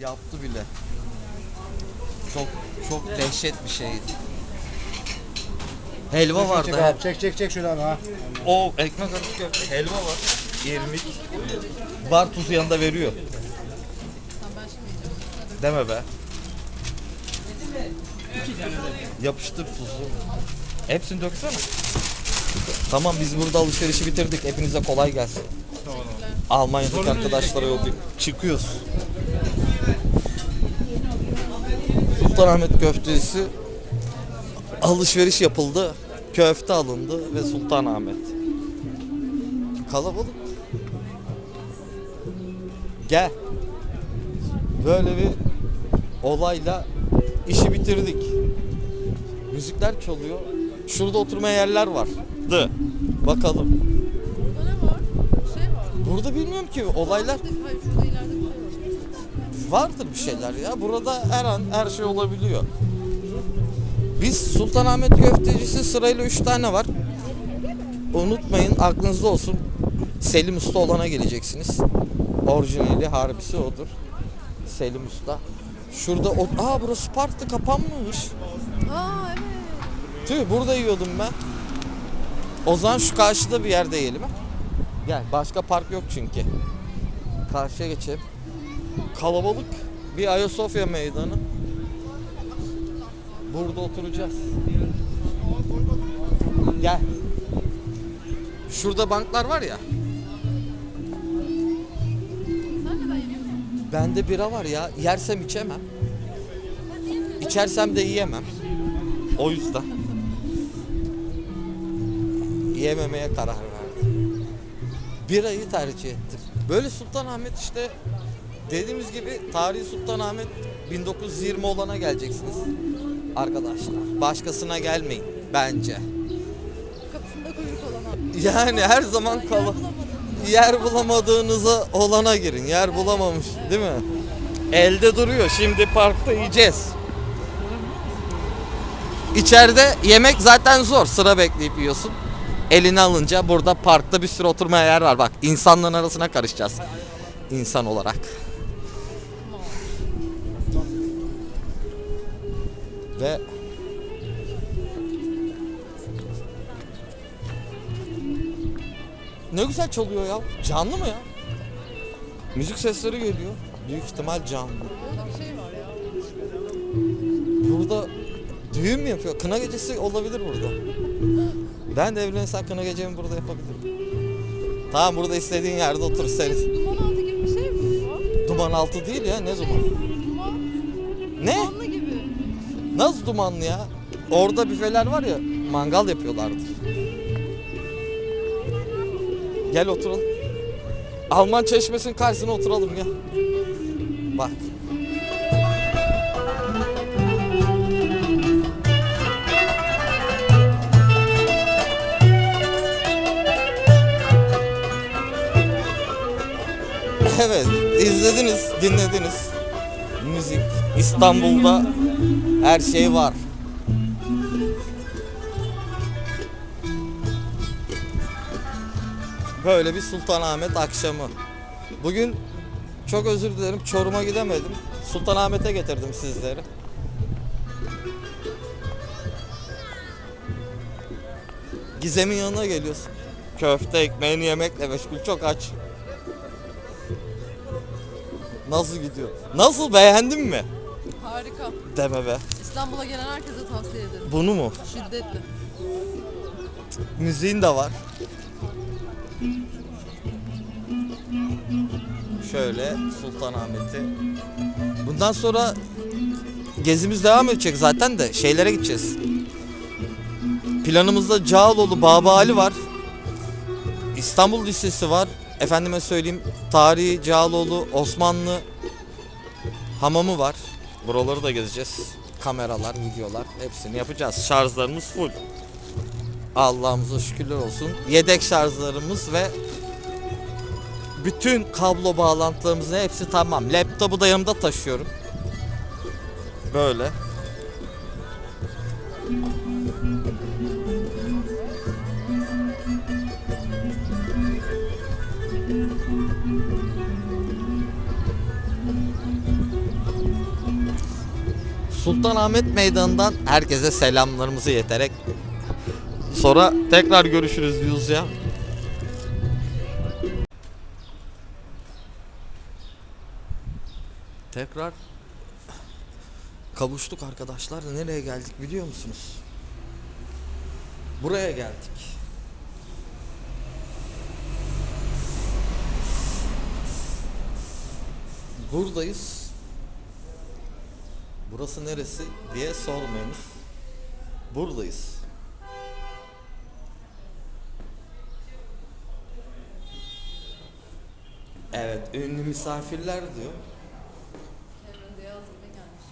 Yaptı bile. Çok çok dehşet bir şeydi. Helva vardı. Çek he. abi çek çek çek şuradan ha. O ekmek arası köfte, helva var. İrmik. Var tuzu yanında veriyor. Deme be. Yapıştır tuzu. Hepsini döksene. Tamam biz burada alışverişi bitirdik. Hepinize kolay gelsin. Almanya'daki arkadaşlara yollayayım. Çıkıyoruz. Sultanahmet köftesi alışveriş yapıldı. Köfte alındı ve Sultanahmet. Kalabalık. Gel. Böyle bir olayla işi bitirdik. Müzikler çalıyor. Şurada oturmaya yerler var. Dı. Bakalım. Burada ne var? Şey var. Burada bilmiyorum ki olaylar Hayır vardır bir şeyler ya. Burada her an her şey olabiliyor. Biz Sultanahmet köftecisi sırayla 3 tane var. Unutmayın aklınızda olsun. Selim Usta olana geleceksiniz. Orijinali harbisi odur. Selim Usta. Şurada o... Aa burası parktı kapanmış. Aa evet. Tüh burada yiyordum ben. O zaman şu karşıda bir yerde yiyelim. Gel başka park yok çünkü. Karşıya geçelim. Kalabalık bir Ayasofya meydanı. Burada oturacağız. Gel. Şurada banklar var ya. Bende bira var ya. Yersem içemem. İçersem de yiyemem. O yüzden. Yememeye karar verdim. Birayı tercih ettim. Böyle Sultanahmet işte dediğimiz gibi tarihi Sultanahmet 1920 olana geleceksiniz. Arkadaşlar. Başkasına gelmeyin bence. Kapısında kuyruk olana. Yani her zaman Yer kala yer bulamadığınıza olana girin. Yer bulamamış değil mi? Elde duruyor. Şimdi parkta yiyeceğiz. İçeride yemek zaten zor. Sıra bekleyip yiyorsun. Elini alınca burada parkta bir sürü oturmaya yer var. Bak insanların arasına karışacağız. İnsan olarak. Ve Ne güzel çalıyor ya. Canlı mı ya? Müzik sesleri geliyor. Büyük ihtimal canlı. Burada şey. Burada düğün mü yapıyor? Kına gecesi olabilir burada. Ben de evlensem kına gecemi burada yapabilirim. Tamam burada istediğin yerde otur sen. Duman altı gibi bir şey mi bu? Duman altı değil ya ne duman? Nasıl dumanlı ya? Orada büfeler var ya mangal yapıyorlardır. Gel oturalım. Alman çeşmesinin karşısına oturalım ya. Bak. Evet, izlediniz, dinlediniz. Müzik. İstanbul'da her şey var. Böyle bir Sultanahmet akşamı. Bugün çok özür dilerim Çorum'a gidemedim. Sultanahmet'e getirdim sizleri. Gizem'in yanına geliyorsun. Köfte ekmeğini yemekle meşgul çok aç. Nasıl gidiyor? Nasıl beğendin mi? Harika. Deme be. İstanbul'a gelen herkese tavsiye ederim. Bunu mu? Şiddetli. Müziğin de var. Şöyle Sultanahmet'i. Bundan sonra gezimiz devam edecek zaten de şeylere gideceğiz. Planımızda Cağaloğlu Baba Ali var. İstanbul Lisesi var. Efendime söyleyeyim tarihi Cağaloğlu Osmanlı hamamı var. Buraları da gezeceğiz. Kameralar, videolar hepsini yapacağız. Şarjlarımız full. Allah'ımıza şükürler olsun. Yedek şarjlarımız ve bütün kablo bağlantılarımızın hepsi tamam. Laptopu da yanımda taşıyorum. Böyle. Sultanahmet Meydanı'ndan herkese selamlarımızı yeterek sonra tekrar görüşürüz diyoruz ya. Tekrar kavuştuk arkadaşlar. Nereye geldik biliyor musunuz? Buraya geldik. Buradayız. Burası neresi diye sormayınız. Buradayız. Evet, ünlü misafirler diyor. Cameron Diaz ve gelmiş.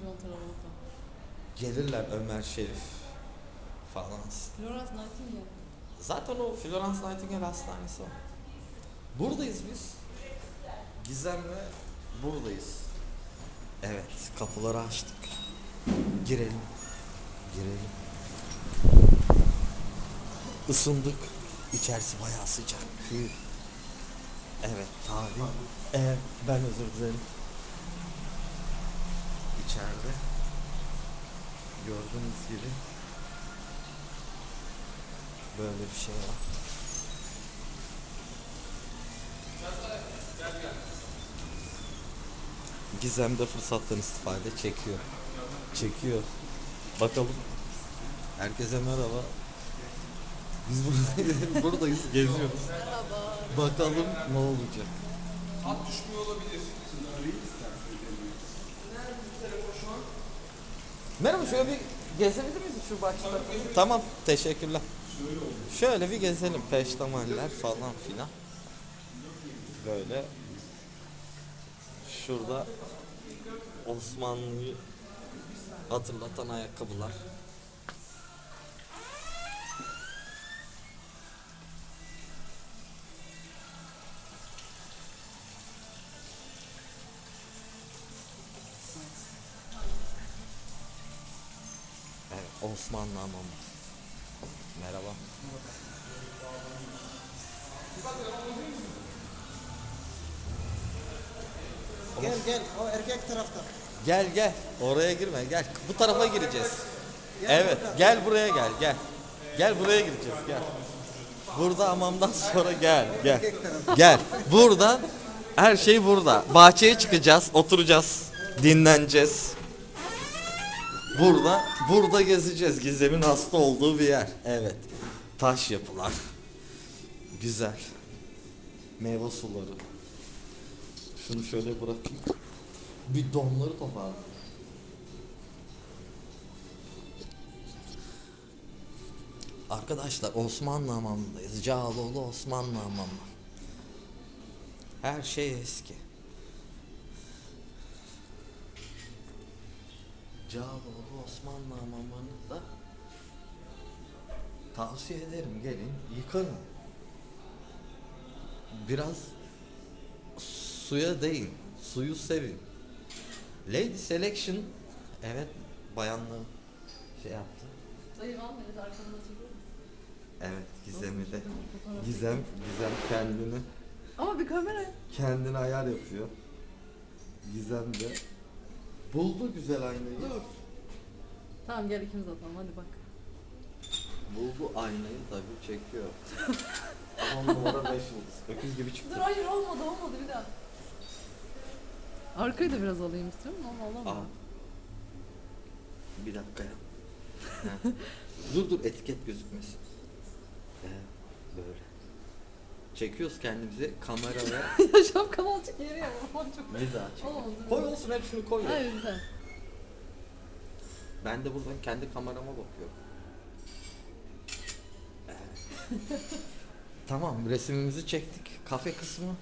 John Travolta. Gelirler Ömer Şerif falan. Florence Nightingale. Zaten o Florence Nightingale hastanesi o. Buradayız biz. Gizem'le buradayız. Evet, kapıları açtık. Girelim. Girelim. Isındık. İçerisi bayağı sıcak. Evet, tabii. Evet, ben özür dilerim. İçeride gördüğünüz gibi böyle bir şey var. Gizem de fırsattan istifade çekiyor. Çekiyor. Bakalım. Herkese merhaba. Biz buradayız, buradayız geziyoruz. Merhaba. Bakalım ne olacak. Merhaba şöyle bir gezebilir miyiz şu başta? Tamam teşekkürler. Şöyle bir gezelim peştemaller falan filan. Böyle. Şurada Osmanlı'yı hatırlatan ayakkabılar. Evet Osmanlı hamamı. Merhaba. Gel gel o erkek tarafta. Gel gel. Oraya girme gel. Bu tarafa gireceğiz. Evet gel buraya gel gel. Gel buraya gireceğiz gel. Burada hamamdan sonra gel gel. Gel. Buradan her şey burada. Bahçeye çıkacağız, oturacağız, dinleneceğiz. Burada, burada gezeceğiz. Gizem'in hasta olduğu bir yer. Evet. Taş yapılar. Güzel. Meyve suları. Şunu şöyle bırakayım. Bir donları toparladım. Arkadaşlar Osmanlı hamamındayız. Cağaloğlu Osmanlı hamamı. Her şey eski. Cağaloğlu Osmanlı hamamını da tavsiye ederim. Gelin yıkanın. Biraz suya değin. Suyu sevin. Lady Selection evet bayanlığı şey yaptı. Dayı var mı? Evet arkamda çekiyor? Evet Gizem'i de. Gizem, Gizem kendini Ama bir kamera. kendine ayar yapıyor. Gizem de buldu güzel aynayı. Dur. Tamam gel ikimiz atalım hadi bak. Buldu aynayı tabii çekiyor. 10 numara 5 yıldız. Öküz gibi Dur çıktı. hayır olmadı olmadı bir daha. Arkayı da biraz alayım istiyorum ama Aa. alamam. Bir dakika ya. Dur dur etiket gözükmesin. Ee, böyle. Çekiyoruz kendimizi kameraya. ya şapkan azıcık yere ya. Çok. Daha. Olmadı. Koy olsun hepsini koy. ya. Hayır daha. Ben de buradan kendi kamerama bakıyorum. Evet. tamam resimimizi çektik. Kafe kısmı.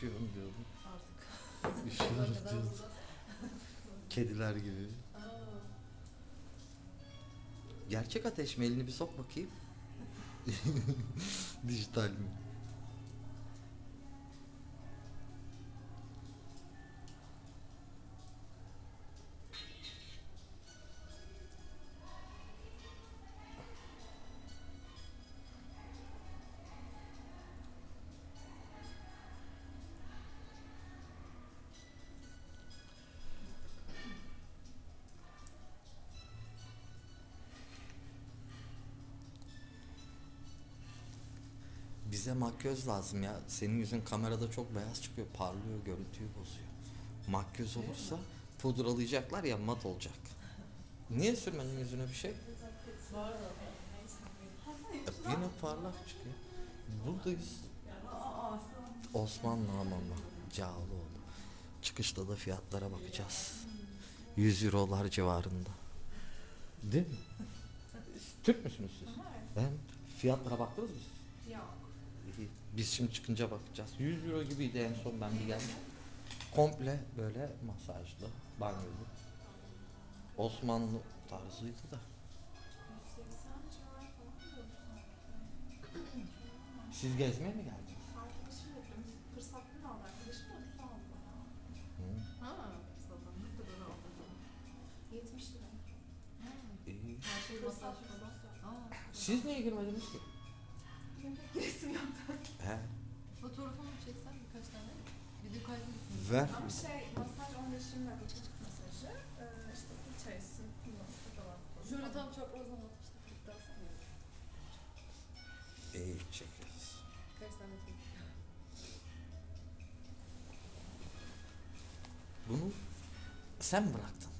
Üşüyorum diyordum. Artık. Üşüyoruz kadar diyordum. Kediler gibi. Gerçek ateş mi? Elini bir sok bakayım. Dijital mi? Bize makyöz lazım ya. Senin yüzün kamerada çok beyaz çıkıyor. Parlıyor, görüntüyü bozuyor. Makyöz olursa pudralayacaklar ya mat olacak. Niye sürmedin yüzüne bir şey? E, Yine parlak çıkıyor. Buradayız. Osmanlı Hamamı. Cağaloğlu. Çıkışta da fiyatlara bakacağız. 100 eurolar civarında. Değil mi? Türk müsünüz siz? Ben fiyatlara baktınız mı siz? Yok. Biz şimdi çıkınca bakacağız. 100 euro gibiydi en son ben bir geldim. Komple böyle masajlı, banyolu. Osmanlı tarzıydı da. 180 civarı falan da Siz gezmeye mi geldiniz? Arkadaşım yapıyor. Fırsatlı aldı arkadaşım da ucuz aldı. Hı. Ha, zaten ne kadar aldı. 70 lira. İyi. Her şey masaj Fırsatlı falan. fırsat. Aa, Siz niye girmediniz ki? Yemek resim yaptı. Ver. Ama şey masaj 15-20 dakika çocuk masajı. Ee, işte içerisi kullanısı falan. Şöyle tam çaprazdan at işte. Kırktasın ya. İyi çekeriz. Kaç tane çek. Bunu sen mi bıraktın?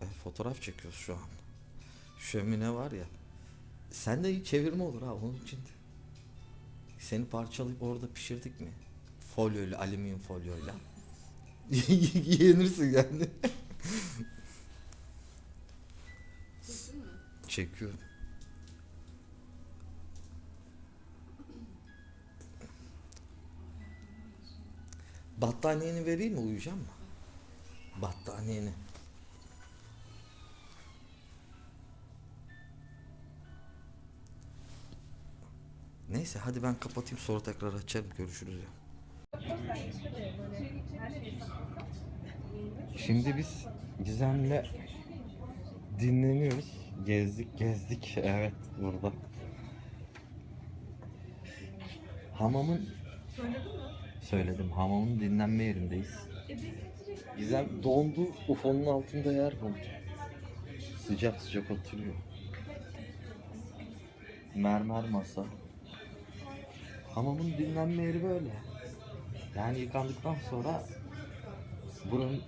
E, fotoğraf çekiyoruz şu an. Şömine var ya. Sen de iyi çevirme olur ha onun için de. Seni parçalayıp orada pişirdik mi? Folyoyla, alüminyum folyoyla. Yenirsin yani. Çekiyorum. Battaniyeni vereyim mi uyuyacağım mı? Battaniyeni. Neyse hadi ben kapatayım sonra tekrar açarım görüşürüz ya. Şimdi biz Gizem'le dinleniyoruz. Gezdik gezdik evet burada. Hamamın Söyledim. Hamamın dinlenme yerindeyiz. Gizem dondu. Ufonun altında yer buldu. Sıcak sıcak oturuyor. Mermer masa. Hamamın dinlenme yeri böyle. Yani yıkandıktan sonra buranın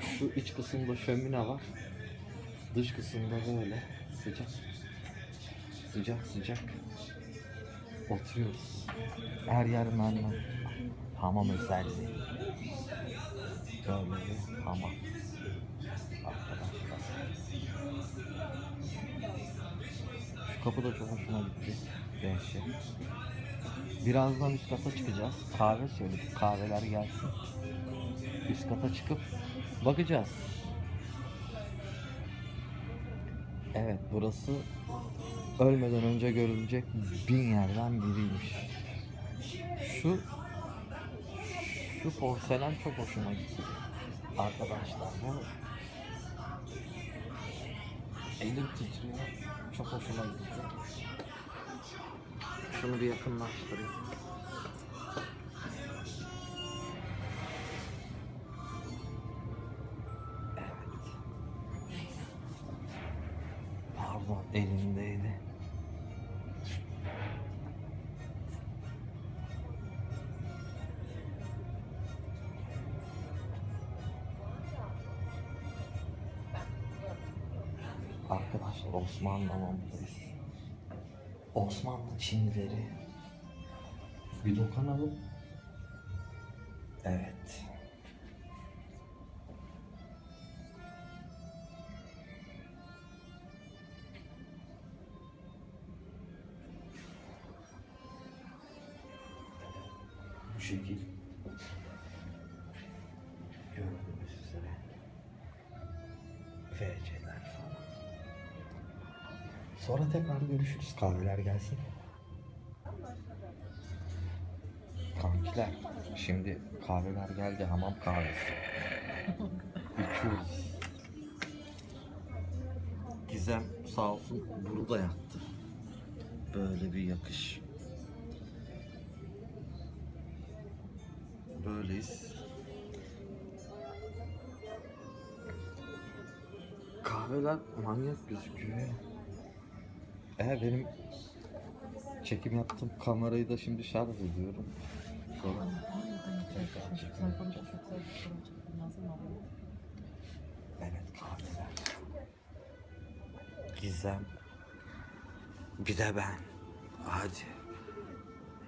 şu iç kısımda şömine var. Dış kısımda böyle sıcak. Sıcak sıcak. Oturuyoruz. Her yer mermer. Hamam özelliği. Böyle bir hamam. Arkadaşlar. Şu kapı da çok hoşuma gitti. Dehşet. Birazdan üst kata çıkacağız. Kahve söyledik. Kahveler gelsin. Üst kata çıkıp bakacağız. Evet burası ölmeden önce görülecek bin yerden biriymiş. Şu şu porselen çok hoşuma gitti. Arkadaşlar bu elim titriyor. Çok hoşuma gitti. Şunu bir yakınlaştırayım. Evet. Pardon elimdeydi. Arkadaşlar Osmanlı hamamındayız. Osmanlı Çinlileri Güdokan alıp Evet. Bu şekil. Sonra tekrar görüşürüz. Kahveler gelsin. Kankiler, şimdi kahveler geldi. Hamam kahvesi. İçiyoruz. Gizem sağ olsun burada yattı. Böyle bir yakış. Böyleyiz. Kahveler manyak gözüküyor. Eğer benim çekim yaptığım kamerayı da şimdi şarj ediyorum. Sonra. Evet kahveler. Gizem. Bir de ben. Hadi.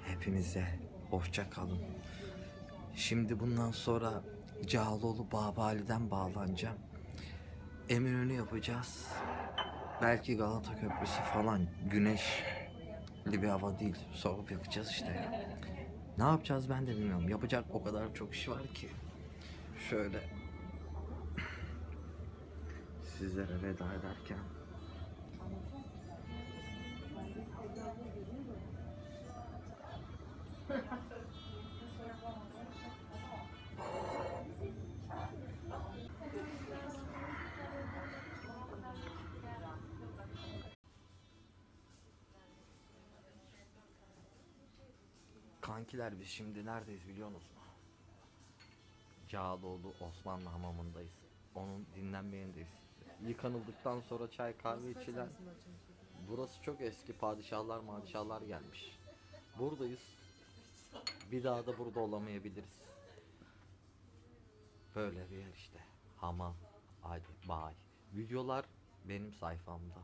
Hepinize hoşça kalın. Şimdi bundan sonra Cağaloğlu Babali'den bağlanacağım. Eminönü yapacağız. Belki Galata Köprüsü falan. Güneşli bir hava değil. Soğuk yakacağız işte. Ne yapacağız ben de bilmiyorum. Yapacak o kadar çok iş var ki. Şöyle sizlere veda ederken Kankiler biz şimdi neredeyiz biliyor musunuz? Cağaloğlu Osmanlı hamamındayız. Onun dinlenmeyendeyiz. Yıkanıldıktan sonra çay kahve içilen Burası çok eski padişahlar madişahlar gelmiş. Buradayız. Bir daha da burada olamayabiliriz. Böyle bir yer işte. Hamam. Hadi bay. Videolar benim sayfamda.